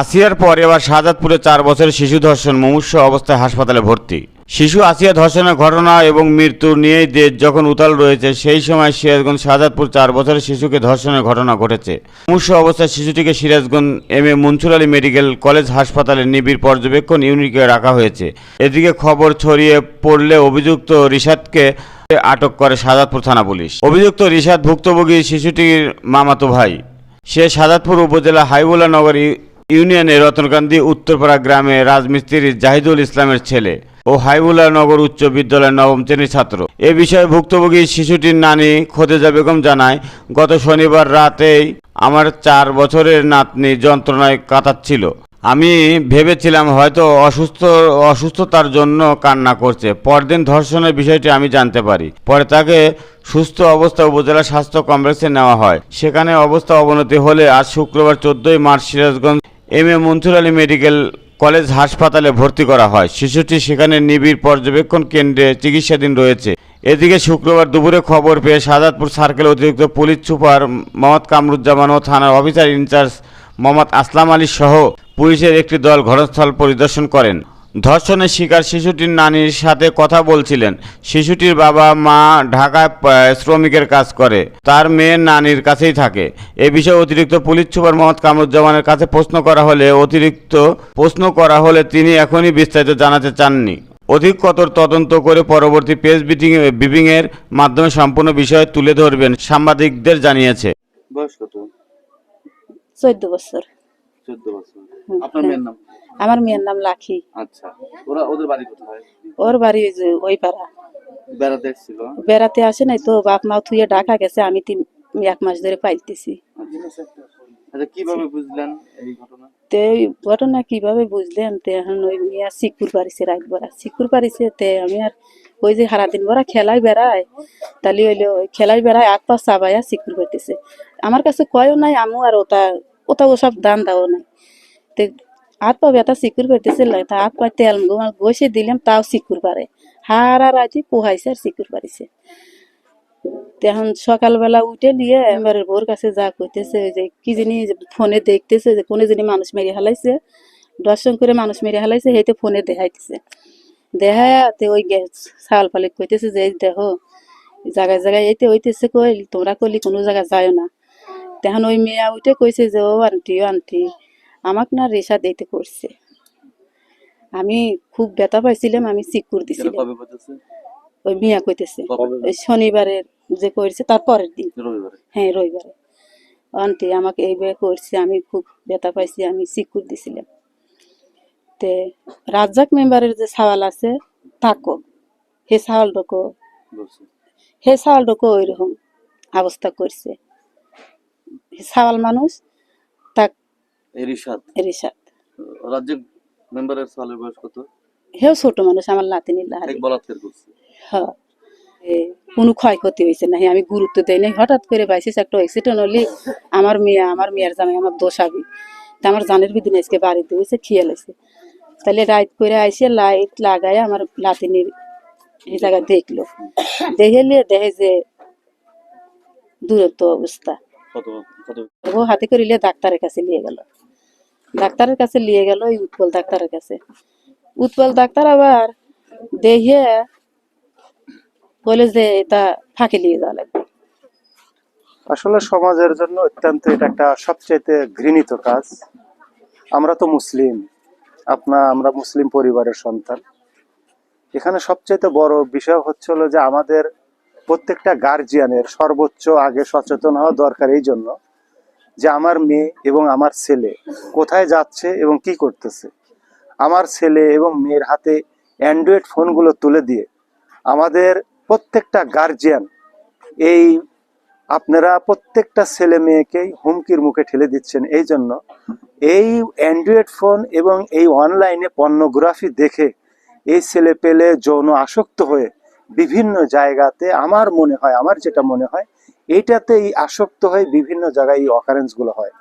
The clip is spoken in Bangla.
আসিয়ার পর এবার শাহজাদপুরে চার বছরের শিশু ধর্ষণ, মুমূর্ষ অবস্থায় হাসপাতালে ভর্তি। শিশু আসিয়া ধর্ষণের ঘটনা এবং মৃত্যু নিয়েই দেশ যখন উতাল রয়েছে, সেই সময় সিরাজগঞ্জ শাহাদাতপুর চার বছরের শিশুকে ধর্ষণের ঘটনা ঘটেছে। মুমূর্ষ অবস্থায় শিশুটিকে Sirajganj M A Mansur Ali medical college হাসপাতালে নিবিড় পর্যবেক্ষণ ইউনিটে রাখা হয়েছে। এদিকে খবর ছড়িয়ে পড়লে অভিযুক্ত রিশাদকে আটক করে শাহাদাতপুর থানা পুলিশ। অভিযুক্ত রিশাদ ভুক্তভোগী শিশুটির মামাতো ভাই। সে সাদাতপুর উপজেলা হাইবুলা নগর ইউ- ইউনিয়নের রতনকান্দি উত্তরপাড়া গ্রামে রাজমিস্ত্রি জাহিদুল ইসলামের ছেলে ও হাইবুলা নগর উচ্চ বিদ্যালয়ের নবম শ্রেণির ছাত্র। এ বিষয়ে ভুক্তভোগী শিশুটির নানি খোদেজা বেগম জানায়, গত শনিবার রাতেই আমার চার বছরের নাতনি যন্ত্রণায় কাটাচ্ছিল আমি ভেবেছিলাম হয়তো অসুস্থ, অসুস্থতার জন্য কান্না করছে। পরদিন ধর্ষণের বিষয়টি আমি জানতে পারি। পরে তাকে সুস্থ অবস্থা উপজেলা স্বাস্থ্য কমপ্লেক্সে নেওয়া হয়। সেখানে অবস্থা অবনতি হলে আজ শুক্রবার চোদ্দই March Sirajganj M A Mansur Ali medical college হাসপাতালে ভর্তি করা হয়। শিশুটি সেখানে নিবিড় পর্যবেক্ষণ কেন্দ্রে চিকিৎসাধীন রয়েছে। এদিকে শুক্রবার দুপুরে খবর পেয়ে সাদাতপুর সার্কেল অতিরিক্ত পুলিশ সুপার মোহাম্মদ কামরুজ্জামান ও থানার officer in charge Mohammad Aslam Ali সহ পুলিশের একটি দল ঘটনাস্থল পরিদর্শন করেন। ধর্ষণের শিকার শিশুটির নানির সাথে কথা বলছিলেন। শিশুটির বাবা মা ঢাকায় শ্রমিকের কাজ করে। তার মেয়ের নানির কাছেই থাকে। এ বিষয়ে অতিরিক্ত পুলিশ সুপার মোহাম্মদ কামরুজ্জামানের কাছে প্রশ্ন করা হলে অতিরিক্ত প্রশ্ন করা হলে তিনি এখনই বিস্তারিত জানাতে চাননি। অধিকতর তদন্ত করে পরবর্তী প্রেস বিটিং ব্রিফিংয়ের মাধ্যমে সম্পূর্ণ বিষয় তুলে ধরবেন সাংবাদিকদের জানিয়েছে। বয়স কত? চোদ্দ বছর। চোদ্দ বছর। আপনার মেয়ের নাম? আমার মেয়ের নাম লাখি। আচ্ছা ওরা ওদের বাড়ি কোথায়? ওর বাড়ি ওই যে ওই পাড়া। বেড়াতে এসেছিল বেড়াতে আসে নাই তো বাপ মা থুয়ে ঢাকা গেছে আমি তিন এক মাস ধরে পাইতেছি। আচ্ছা আচ্ছা। কীভাবে বুঝলেন এই ঘটনা? তে ওই ঘটনা কীভাবে বুঝলেন? তে এখন ওই মিয়া সিকুর পারিছে রাত বড়া। সিকুর পারিছে তে আমি আর ওই যে সারাদিন বড়া বেড়ায় তালি হইল ওই খেলাই বেড়ায় আট চাবাইয়া সিকুর আমার কাছে কয়ও নাই আমু আর ওটা ওটা ওসব দান দাও নাই। তে হাত পা ব্যথা সিকুর পাইতেছে তা হাত পা তেল বসে দিলাম, তাও সিকুর পারে। হার আর রাতি পোহাইছে আর সিকুর পারিছে। তখন সকালবেলা উঠে নিয়ে এবারে বোর কাছে যা কইতেছে যে কি জানি ফোনে দেখতেছে যে কোনে জানি মানুষ মেরে হালাইছে। দর্শন করে মানুষ মেরে হালাইছে হেতে ফোনে দেখাইতেছে। দেখাতে ওই গ্যাস সাল পালে কইতেছে যে দেখো জায়গায় জায়গায় এইতে হইতেছে কই, তোমরা কইলি কোনো জায়গায় যায় না। তখন ওই মেয়া উঠে কইছে যে ও আন্টি ও আন্টি আমাকে না রেশা দিতে করছে। আমি খুব ব্যথা পাইছিলাম আমি সিকুর দিছিলাম। ওই মিয়া কইতেছে ওই শনিবারের যে করেছে তার পরের দিন। হ্যাঁ রবিবারে। আন্টি আমাকে এইভাবে করছে আমি খুব ব্যথা পাইছি আমি সিকুর দিছিলাম। তে রাজ্জাক মেম্বারের যে সাওয়াল আছে তাকো। হে সাওয়ালটুকু বলছে। হে সাওয়ালটুকু ওইরকম অবস্থা করছে। সাওয়াল মানুষ তাক এই রিশাদ রিসাদ রাজ্য মেম্বারের সালের বয়স কত? হেও ছোট মানুষ আমার লাতিনি লাহারি। এক বলাৎকার করছে। হ্যাঁ কোনো ক্ষয়ক্ষতি হয়েছে না। আমি গুরুত্ব দেই নাই। হঠাৎ করে বাইসিস একটা অ্যাক্সিডেন্ট হলি আমার মেয়ে আমার মেয়ের জামাই আমার দোষ আবি তা আমার জানের বিদিন আজকে বাড়িতে হয়েছে খেয়াল আছে তাহলে রাত করে আইসে লাইট লাগায় আমার লাতিনির এই জায়গা দেখল। দেখে নিয়ে দেখে যে দূরত্ব অবস্থা। কত কত? ও হাতে করিলে ডাক্তারের কাছে নিয়ে গেল। ডাক্তারের কাছে নিয়ে গেল ওই উৎপল ডাক্তারের কাছে। উৎপল ডাক্তার আবার দেখে বলে যে এটা ফাঁকে নিয়ে যাওয়া লাগবে। আসলে সমাজের জন্য অত্যন্ত এটা একটা সবচাইতে ঘৃণিত কাজ। আমরা তো মুসলিম। আপনা আমরা মুসলিম পরিবারের সন্তান। এখানে সবচাইতে বড় বিষয় হচ্ছে হলো যে আমাদের প্রত্যেকটা গার্জিয়ানের সর্বোচ্চ আগে সচেতন হওয়া দরকার এই জন্য যে আমার মেয়ে এবং আমার ছেলে কোথায় যাচ্ছে এবং কি করতেছে। আমার ছেলে এবং মেয়ের হাতে অ্যান্ড্রয়েড ফোনগুলো তুলে দিয়ে আমাদের প্রত্যেকটা গার্জিয়ান এই আপনারা প্রত্যেকটা ছেলে মেয়েকেই হুমকির মুখে ঠেলে দিচ্ছেন। এই জন্য এই অ্যান্ড্রয়েড ফোন এবং এই অনলাইনে পর্নোগ্রাফি দেখে এই ছেলে পেলে যৌন আসক্ত হয়ে বিভিন্ন জায়গাতে আমার মনে হয়, আমার যেটা মনে হয় এইটাতে এই আসক্ত হয়ে বিভিন্ন জায়গায় এই অকারেন্সগুলো হয়।